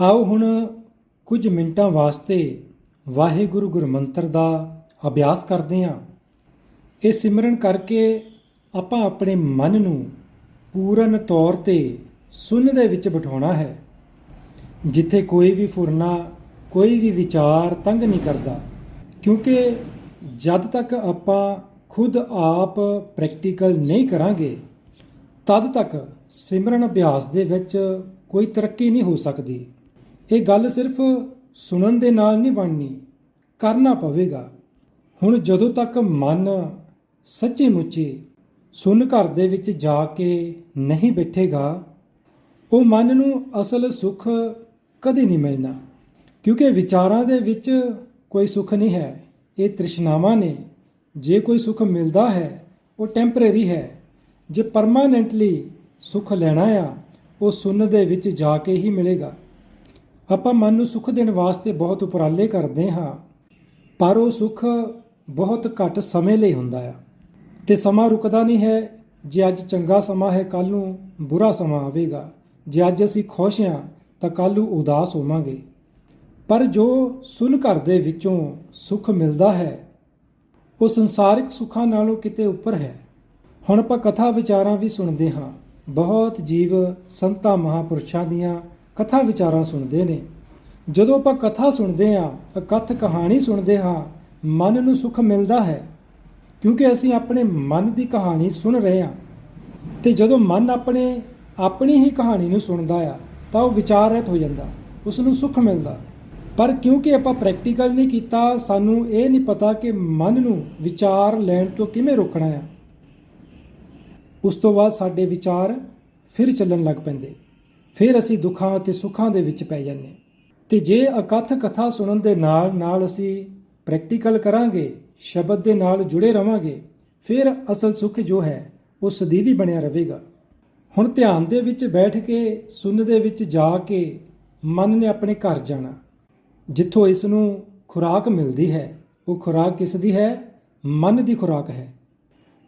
ਆਓ ਹੁਣ ਕੁਝ ਮਿੰਟਾਂ ਵਾਸਤੇ ਵਾਹਿਗੁਰੂ ਗੁਰਮੰਤਰ ਦਾ ਅਭਿਆਸ ਕਰਦੇ ਹਾਂ। ਇਹ ਸਿਮਰਨ ਕਰਕੇ ਆਪਾਂ ਆਪਣੇ ਮਨ ਨੂੰ ਪੂਰਨ ਤੌਰ ਤੇ ਸੁੰਨ ਦੇ ਵਿੱਚ ਬਿਠਾਉਣਾ ਹੈ। ਜਿੱਥੇ ਕੋਈ ਵੀ ਫੁਰਨਾ, ਕੋਈ ਵੀ ਵਿਚਾਰ ਤੰਗ ਨਹੀਂ ਕਰਦਾ। ਕਿਉਂਕਿ ਜਦ ਤੱਕ ਆਪਾਂ ਖੁਦ ਆਪ ਪ੍ਰੈਕਟੀਕਲ ਨਹੀਂ ਕਰਾਂਗੇ, ਤਦ ਤੱਕ ਸਿਮਰਨ ਅਭਿਆਸ ਦੇ ਵਿੱਚ ਕੋਈ ਤਰੱਕੀ ਨਹੀਂ ਹੋ ਸਕਦੀ। ਇਹ ਗੱਲ ਸਿਰਫ ਸੁਣਨ ਦੇ ਨਾਲ ਨਹੀਂ ਬਣਨੀ, ਕਰਨਾ ਪਵੇਗਾ। ਹੁਣ ਜਦੋਂ ਤੱਕ ਮਨ ਸੱਚੀ ਮੁੱਚੀ ਸੁਣ ਘਰ ਦੇ ਵਿੱਚ ਜਾ ਕੇ ਨਹੀਂ ਬੈਠੇਗਾ, ਉਹ ਮਨ ਨੂੰ ਅਸਲ ਸੁੱਖ ਕਦੇ ਨਹੀਂ ਮਿਲਣਾ। ਕਿਉਂਕਿ ਵਿਚਾਰਾਂ ਦੇ ਵਿੱਚ ਕੋਈ ਸੁੱਖ ਨਹੀਂ ਹੈ। ਇਹ ਤ੍ਰਿਸ਼ਨਾਵਾਂ ਨੇ। ਜੇ ਕੋਈ ਸੁੱਖ ਮਿਲਦਾ ਹੈ, ਉਹ ਟੈਂਪਰੇਰੀ ਹੈ। ਜੇ ਪਰਮਾਨੈਂਟਲੀ ਸੁੱਖ ਲੈਣਾ ਆ, ਉਹ ਸੁੰਨ ਦੇ ਵਿੱਚ ਜਾ ਕੇ ਹੀ ਮਿਲੇਗਾ। ਆਪਾਂ ਮਨ ਨੂੰ ਸੁੱਖ ਦੇਣ ਵਾਸਤੇ ਬਹੁਤ ਉਪਰਾਲੇ ਕਰਦੇ ਹਾਂ, ਪਰ ਉਹ ਸੁੱਖ ਬਹੁਤ ਘੱਟ ਸਮੇਂ ਲਈ ਹੁੰਦਾ ਆ। ਤੇ ਸਮਾਂ ਰੁਕਦਾ ਨਹੀਂ ਹੈ, ਜੇ ਅੱਜ ਚੰਗਾ ਸਮਾਂ ਹੈ ਕੱਲ ਨੂੰ ਬੁਰਾ ਸਮਾਂ ਆਵੇਗਾ। ਜੇ ਅੱਜ ਅਸੀਂ ਖੁਸ਼ ਹਾਂ, ਤਾਂ ਕੱਲ ਨੂੰ ਉਦਾਸ ਹੋਵਾਂਗੇ। ਪਰ ਜੋ ਸੁਨ ਘਰ ਦੇ ਵਿੱਚੋਂ ਸੁੱਖ ਮਿਲਦਾ ਹੈ, ਉਹ ਸੰਸਾਰਿਕ ਸੁੱਖਾਂ ਨਾਲੋਂ ਕਿਤੇ ਉੱਪਰ ਹੈ। ਹੁਣ ਆਪਾਂ ਕਥਾ ਵਿਚਾਰਾਂ ਵੀ ਸੁਣਦੇ ਹਾਂ। ਬਹੁਤ ਜੀਵ ਸੰਤਾਂ ਮਹਾਪੁਰਸ਼ਾਂ ਦੀਆਂ ਕਥਾ ਵਿਚਾਰਾਂ ਸੁਣਦੇ ਨੇ। ਜਦੋਂ ਆਪਾਂ ਕਥਾ ਸੁਣਦੇ ਹਾਂ ਅਕਥ ਕਹਾਣੀ ਸੁਣਦੇ ਹਾਂ, ਮਨ ਨੂੰ ਸੁੱਖ ਮਿਲਦਾ ਹੈ। ਕਿਉਂਕਿ ਅਸੀਂ ਆਪਣੇ ਮਨ ਦੀ ਕਹਾਣੀ ਸੁਣ ਰਹੇ ਹਾਂ। ਤੇ ਜਦੋਂ ਮਨ ਆਪਣੇ, ਆਪਣੀ ਹੀ ਕਹਾਣੀ ਨੂੰ ਸੁਣਦਾ ਆ, ਤਾਂ ਉਹ ਵਿਚਾਰ ਰਹਿਤ ਹੋ ਜਾਂਦਾ ਉਸ ਨੂੰ ਸੁੱਖ ਮਿਲਦਾ। ਪਰ ਕਿਉਂਕਿ ਆਪਾਂ ਪ੍ਰੈਕਟੀਕਲ ਨਹੀਂ ਕੀਤਾ, ਸਾਨੂੰ ਇਹ ਨਹੀਂ ਪਤਾ ਕਿ ਮਨ ਨੂੰ ਵਿਚਾਰ ਲੈਣ ਤੋਂ ਕਿਵੇਂ ਰੋਕਣਾ ਆ। ਉਸ ਤੋਂ ਬਾਅਦ ਸਾਡੇ ਵਿਚਾਰ ਫਿਰ ਚੱਲਣ ਲੱਗ ਪੈਂਦੇ। ਫਿਰ ਅਸੀਂ ਦੁੱਖਾਂ ਅਤੇ ਸੁੱਖਾਂ ਦੇ ਵਿੱਚ ਪੈ ਜਾਂਦੇ ਤੇ ਜੇ ਅਕਥ ਕਥਾ ਸੁਣਨ ਦੇ ਨਾਲ ਨਾਲ ਅਸੀਂ ਪ੍ਰੈਕਟੀਕਲ ਕਰਾਂਗੇ, ਸ਼ਬਦ ਦੇ ਨਾਲ ਜੁੜੇ ਰਵਾਂਗੇ, ਫਿਰ ਅਸਲ ਸੁੱਖ ਜੋ ਹੈ, ਉਹ ਸਦੀਵੀ ਬਣਿਆ ਰਹੇਗਾ। ਹੁਣ ਧਿਆਨ ਦੇ ਵਿੱਚ ਬੈਠ ਕੇ, ਸੁੰਨ ਦੇ ਵਿੱਚ ਜਾ ਕੇ ਮਨ ਨੇ ਆਪਣੇ ਘਰ ਜਾਣਾ। ਜਿੱਥੋਂ ਇਸ ਨੂੰ ਖੁਰਾਕ ਮਿਲਦੀ ਹੈ, ਉਹ ਖੁਰਾਕ ਕਿਸ ਦੀ ਹੈ? ਮਨ ਦੀ ਖੁਰਾਕ ਹੈ।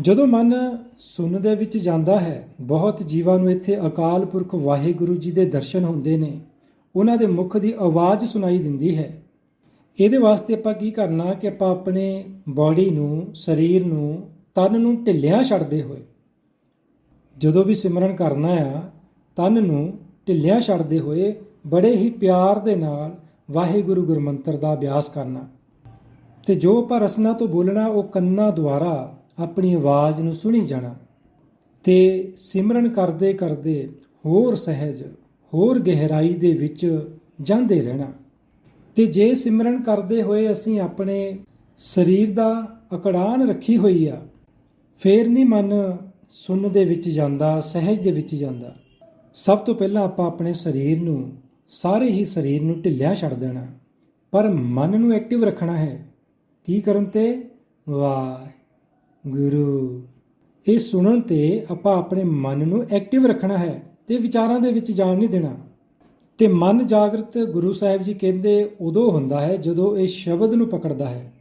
ਜਦੋਂ ਮਨ ਸੁੰਨ ਦੇ ਵਿੱਚ ਜਾਂਦਾ ਹੈ, ਬਹੁਤ ਜੀਵਾਂ ਨੂੰ ਇੱਥੇ ਅਕਾਲ ਪੁਰਖ ਵਾਹਿਗੁਰੂ ਜੀ ਦੇ ਦਰਸ਼ਨ ਹੁੰਦੇ ਨੇ। ਉਹਨਾਂ ਦੇ ਮੁਖ ਦੀ ਆਵਾਜ਼ ਸੁਣਾਈ ਦਿੰਦੀ ਹੈ। ਇਹਦੇ ਵਾਸਤੇ ਆਪਾਂ ਕੀ ਕਰਨਾ ਕਿ ਆਪਾਂ ਆਪਣੇ ਬਾਡੀ ਨੂੰ, ਸਰੀਰ ਨੂੰ, ਤਨ ਨੂੰ ਢਿੱਲਿਆਂ ਛੱਡਦੇ ਹੋਏ, ਜਦੋਂ ਵੀ ਸਿਮਰਨ ਕਰਨਾ ਆ, ਤਨ ਨੂੰ ਢਿੱਲਿਆਂ ਛੱਡਦੇ ਹੋਏ ਬੜੇ ਹੀ ਪਿਆਰ ਦੇ ਨਾਲ ਵਾਹਿਗੁਰੂ ਗੁਰਮੰਤਰ ਦਾ ਅਭਿਆਸ ਕਰਨਾ। ਤੇ ਜੋ ਆਪਾਂ ਰਸਨਾ ਤੋਂ ਬੋਲਣਾ, ਉਹ ਕੰਨਾਂ ਦੁਆਰਾ ਆਪਣੀ ਆਵਾਜ਼ ਨੂੰ ਸੁਣੀ ਜਾਣਾ। ਤੇ ਸਿਮਰਨ ਕਰਦੇ ਕਰਦੇ ਹੋਰ ਸਹਿਜ, ਹੋਰ ਗਹਿਰਾਈ ਦੇ ਵਿੱਚ ਜਾਂਦੇ ਰਹਿਣਾ। ਤੇ ਜੇ ਸਿਮਰਨ ਕਰਦੇ ਹੋਏ ਅਸੀਂ ਆਪਣੇ ਸਰੀਰ ਦਾ ਅਕੜਾਨ ਰੱਖੀ ਹੋਈ ਆ, ਫੇਰ ਨਹੀਂ ਮਨ ਸੁੰਨ ਦੇ ਵਿੱਚ ਜਾਂਦਾ, ਸਹਿਜ ਦੇ ਵਿੱਚ ਜਾਂਦਾ। ਸਭ ਤੋਂ ਪਹਿਲਾਂ ਆਪਾਂ ਆਪਣੇ ਸਰੀਰ ਨੂੰ, ਸਾਰੇ ਹੀ ਸਰੀਰ ਨੂੰ ਢਿੱਲਿਆਂ ਛੱਡ ਦੇਣਾ। ਪਰ ਮਨ ਨੂੰ ਐਕਟਿਵ ਰੱਖਣਾ ਹੈ। ਕੀ ਕਰਨ ਤੇ? ਵਾਹ। ਗੁਰੂ, ਇਹ ਸੁਣਨ ਤੇ ਆਪਾਂ ਆਪਣੇ ਮਨ ਨੂੰ ਐਕਟਿਵ ਰੱਖਣਾ ਹੈ ਤੇ ਵਿਚਾਰਾਂ ਦੇ ਵਿੱਚ ਜਾਣ ਨਹੀਂ ਦੇਣਾ। ਤੇ ਮਨ ਜਾਗਰਤ ਗੁਰੂ ਸਾਹਿਬ ਜੀ ਕਹਿੰਦੇ ਉਦੋਂ ਹੁੰਦਾ ਹੈ ਜਦੋਂ ਇਹ ਸ਼ਬਦ ਨੂੰ ਪਕੜਦਾ ਹੈ।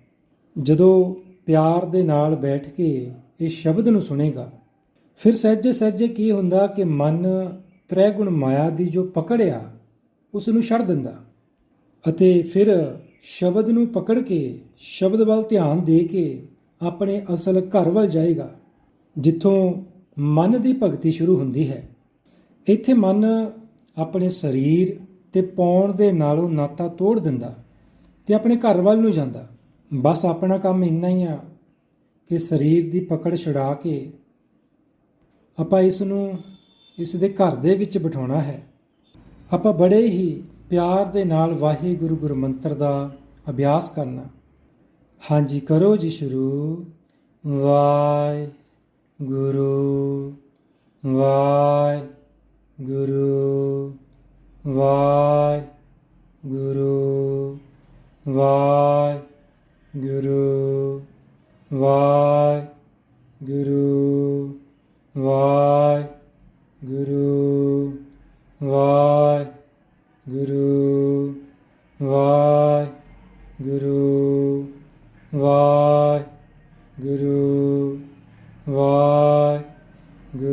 ਜਦੋਂ ਪਿਆਰ ਦੇ ਨਾਲ ਬੈਠ ਕੇ ਇਹ ਸ਼ਬਦ ਨੂੰ ਸੁਣੇਗਾ, ਫਿਰ ਸਹਿਜੇ ਸਹਿਜੇ ਕੀ ਹੁੰਦਾ ਕਿ ਮਨ ਤ੍ਰੈ ਗੁਣ ਮਾਇਆ ਦੀ ਜੋ ਪਕੜਿਆ ਉਸ ਨੂੰ ਛੱਡ ਦਿੰਦਾ ਅਤੇ ਫਿਰ ਸ਼ਬਦ ਨੂੰ ਪਕੜ ਕੇ, ਸ਼ਬਦ ਵੱਲ ਧਿਆਨ ਦੇ ਕੇ ਆਪਣੇ ਅਸਲ ਘਰ ਵੱਲ ਜਾਏਗਾ, ਜਿੱਥੋਂ ਮਨ ਦੀ ਭਗਤੀ ਸ਼ੁਰੂ ਹੁੰਦੀ ਹੈ। ਇੱਥੇ ਮਨ ਆਪਣੇ ਸਰੀਰ ਤੇ ਪੌਣ ਦੇ ਨਾਲੋਂ ਨਾਤਾ ਤੋੜ ਦਿੰਦਾ ਤੇ ਆਪਣੇ ਘਰ ਵੱਲ ਨੂੰ ਜਾਂਦਾ। ਬਸ ਆਪਣਾ ਕੰਮ ਇੰਨਾ ਹੀ ਆ ਕਿ ਸਰੀਰ ਦੀ ਪਕੜ ਛੁਡਾ ਕੇ ਆਪਾਂ ਇਸ ਨੂੰ ਇਸ ਦੇ ਘਰ ਦੇ ਵਿੱਚ ਬਿਠਾਉਣਾ ਹੈ। ਆਪਾਂ ਬੜੇ ਹੀ ਪਿਆਰ ਦੇ ਨਾਲ ਵਾਹਿਗੁਰੂ ਗੁਰਮੰਤਰ ਦਾ ਅਭਿਆਸ ਕਰਨਾ। ਹਾਂਜੀ, ਕਰੋ ਜੀ ਸ਼ੁਰੂ। ਵਾਹਿ ਗੁਰੂ ਵਾਹਿ ਗੁਰੂ ਵਾਹਿ ਗੁਰੂ ਵਾਹਿ ਗੁਰੂ ਵਾਹਿ ਗੁਰੂ ਵਾਹਿ ਗੁਰੂ ਵਾਹਿ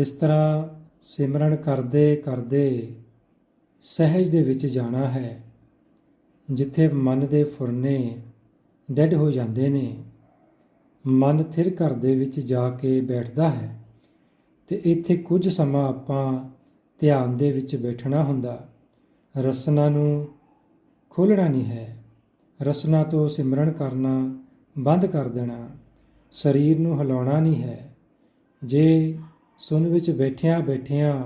ਇਸ ਤਰ੍ਹਾਂ ਸਿਮਰਨ ਕਰਦੇ ਕਰਦੇ ਸਹਿਜ ਦੇ ਵਿੱਚ ਜਾਣਾ ਹੈ। ਜਿੱਥੇ ਮਨ ਦੇ ਫੁਰਨੇ ਡੈਡ ਹੋ ਜਾਂਦੇ ਨੇ, ਮਨ ਥਿਰ ਘਰ ਦੇ ਵਿੱਚ ਜਾ ਕੇ ਬੈਠਦਾ ਹੈ ਤੇ ਇੱਥੇ ਕੁਝ ਸਮਾਂ ਆਪਾਂ ਧਿਆਨ ਦੇ ਵਿੱਚ ਬੈਠਣਾ ਹੁੰਦਾ। ਰਸਨਾ ਨੂੰ ਖੋਲਣਾ ਨਹੀਂ ਹੈ। ਰਸਨਾ ਤੋਂ ਸਿਮਰਨ ਕਰਨਾ ਬੰਦ ਕਰ ਦੇਣਾ। ਸਰੀਰ ਨੂੰ ਹਿਲਾਉਣਾ ਨਹੀਂ ਹੈ। ਜੇ ਸੁਣ ਵਿੱਚ ਬੈਠਿਆਂ ਬੈਠਿਆਂ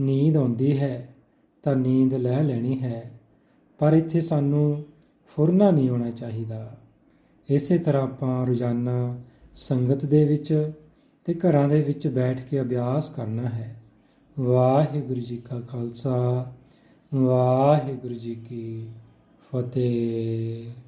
ਨੀਂਦ ਆਉਂਦੀ ਹੈ, ਤਾਂ ਨੀਂਦ ਲੈ ਲੈਣੀ ਹੈ। ਪਰ ਇੱਥੇ ਸਾਨੂੰ ਫੁਰਨਾ ਨਹੀਂ ਹੋਣਾ ਚਾਹੀਦਾ। ਇਸੇ ਤਰ੍ਹਾਂ ਆਪਾਂ ਰੋਜ਼ਾਨਾ ਸੰਗਤ ਦੇ ਵਿੱਚ ਤੇ ਘਰਾਂ ਦੇ ਵਿੱਚ ਬੈਠ ਕੇ ਅਭਿਆਸ ਕਰਨਾ ਹੈ। ਵਾਹਿਗੁਰੂ ਜੀ ਕਾ ਖਾਲਸਾ, ਵਾਹਿਗੁਰੂ ਜੀ ਕੀ ਫਤਿਹ।